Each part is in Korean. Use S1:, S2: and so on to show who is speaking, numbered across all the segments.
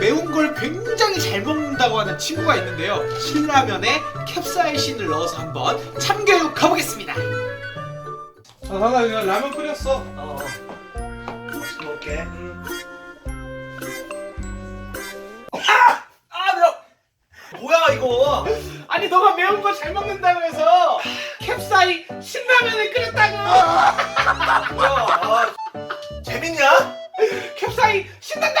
S1: 매운 걸 굉장히 잘 먹는다고 하는 친구가 있는데요. 신라면에 캡사이신을 넣어서 한번 참교육 가보겠습니다. 아, 하나 이거 라면 끓였어.
S2: 어. 먹을게. 아, 매워. 뭐야 이거?
S1: 아니 너가 매운 거 잘 먹는다고 해서 캡사이 신라면을 끓였다고.
S2: 뭐야? 아, 재밌냐?
S1: 캡사이 신난다.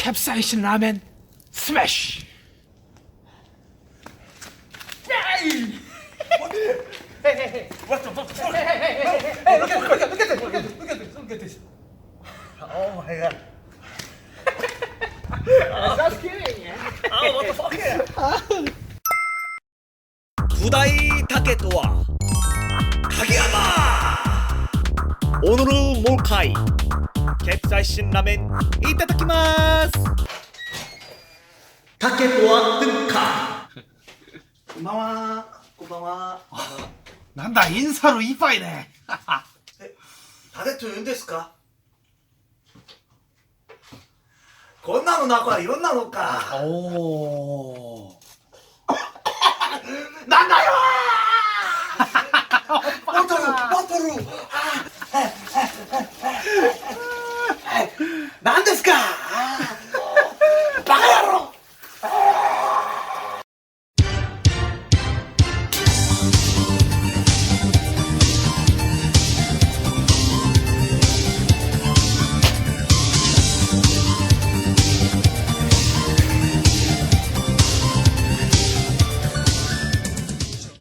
S1: 캡사이신 라멘 스매시. fuck?
S3: 두다이 타케토와
S2: 가게야마
S3: 오늘은 몰카이 ケプサイシンラーメンいただきます。タケとは文化
S2: こんばんは。こんばんは。
S1: なんだインサルいっぱいね。
S2: え誰と言うんですか？こんなの中はいろんなのか。お
S3: お
S2: なん
S1: だよ
S2: ボトルボトル。
S1: Yeah!